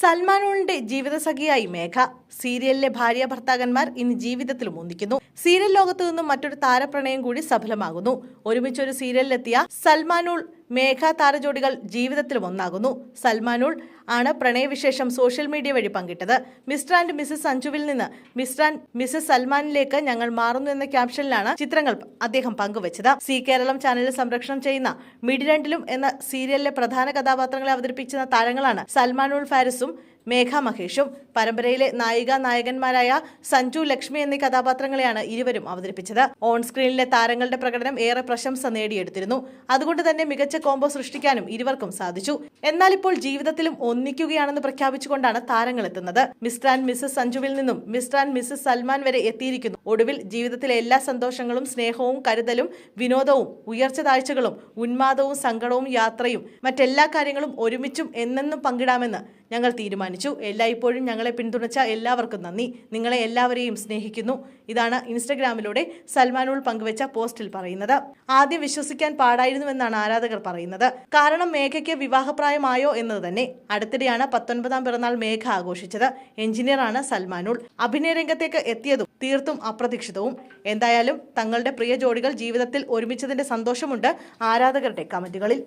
സൽമാനോളിന്റെ ജീവിതസഖിയായി മേഘ. സീരിയലിലെ ഭാര്യ ഭർത്താക്കന്മാർ ഇനി ജീവിതത്തിൽ ഒന്നിക്കുന്നു. സീരിയൽ ലോകത്തു നിന്നും മറ്റൊരു താരപ്രണയം കൂടി സഫലമാകുന്നു. ഒരുമിച്ചൊരു സീരിയലിലെത്തിയ സൽമാനൂൾ മേഘ താരജോഡികൾ ജീവിതത്തിലും ഒന്നാകുന്നു. സൽമാനുൾ ആണ് പ്രണയവിശേഷം സോഷ്യൽ മീഡിയ വഴി പങ്കിട്ടത്. മിസ്റ്റർ ആൻഡ് മിസസ് സഞ്ജുവിൽ നിന്ന് മിസ്റ്റർ ആൻഡ് മിസസ് സൽമാനിലേക്ക് ഞങ്ങൾ മാറുന്നു എന്ന ക്യാപ്ഷനിലാണ് ചിത്രങ്ങൾ അദ്ദേഹം പങ്കുവച്ചത്. സി കേരളം ചാനലിൽ സംരക്ഷണം ചെയ്യുന്ന മിഡിരണ്ടിലും എന്ന സീരിയലിലെ പ്രധാന കഥാപാത്രങ്ങളെ അവതരിപ്പിക്കുന്ന താരങ്ങളാണ് സൽമാനുൾ ഫാരിസും മേഘ മഹേഷും പരമ്പരയിലെ നായിക നായകന്മാരായ സഞ്ജു ലക്ഷ്മി എന്നീ കഥാപാത്രങ്ങളെയാണ് ഇരുവരും അവതരിപ്പിച്ചത്. ഓൺ സ്ക്രീനിലെ താരങ്ങളുടെ പ്രകടനം ഏറെ പ്രശംസ നേടിയെടുത്തിരുന്നു. അതുകൊണ്ട് തന്നെ മികച്ച കോംബോ സൃഷ്ടിക്കാനും ഇരുവർക്കും സാധിച്ചു. എന്നാൽ ഇപ്പോൾ ജീവിതത്തിലും ഒന്നിക്കുകയാണെന്ന് പ്രഖ്യാപിച്ചുകൊണ്ടാണ് താരങ്ങൾ എത്തുന്നത്. മിസ്റ്റർ ആൻഡ് മിസസ് സഞ്ജുവിൽ നിന്നും മിസ്റ്റർ ആൻഡ് മിസസ് സൽമാൻ വരെ എത്തിയിരിക്കുന്നു. ഒടുവിൽ ജീവിതത്തിലെ എല്ലാ സന്തോഷങ്ങളും സ്നേഹവും കരുതലും വിനോദവും ഉയർച്ച താഴ്ചകളും ഉന്മാദവും സങ്കടവും യാത്രയും മറ്റെല്ലാ കാര്യങ്ങളും ഒരുമിച്ചും എന്നെന്നും പങ്കിടാമെന്ന് ഞങ്ങൾ തീരുമാനിച്ചു. എല്ലായ്പ്പോഴും ഞങ്ങളെ പിന്തുണച്ച എല്ലാവർക്കും നന്ദി. നിങ്ങളെ എല്ലാവരെയും സ്നേഹിക്കുന്നു. ഇതാണ് ഇൻസ്റ്റഗ്രാമിലൂടെ സൽമാനുൾ പങ്കുവച്ച പോസ്റ്റിൽ പറയുന്നത്. ആദ്യം വിശ്വസിക്കാൻ പാടായിരുന്നുവെന്നാണ് ആരാധകർ പറയുന്നത്. കാരണം മേഘയ്ക്ക് വിവാഹപ്രായമായോ എന്നത് തന്നെ. അടുത്തിടെയാണ് പത്തൊൻപതാം പിറന്നാൾ മേഘ ആഘോഷിച്ചത്. എഞ്ചിനീയറാണ് സൽമാനുൾ. അഭിനയ രംഗത്തേക്ക് എത്തിയതും തീർത്തും അപ്രതീക്ഷിതവും. എന്തായാലും തങ്ങളുടെ പ്രിയ ജോഡികൾ ജീവിതത്തിൽ ഒരുമിച്ചതിന്റെ സന്തോഷമുണ്ട് ആരാധകരുടെ കമന്റുകളിൽ.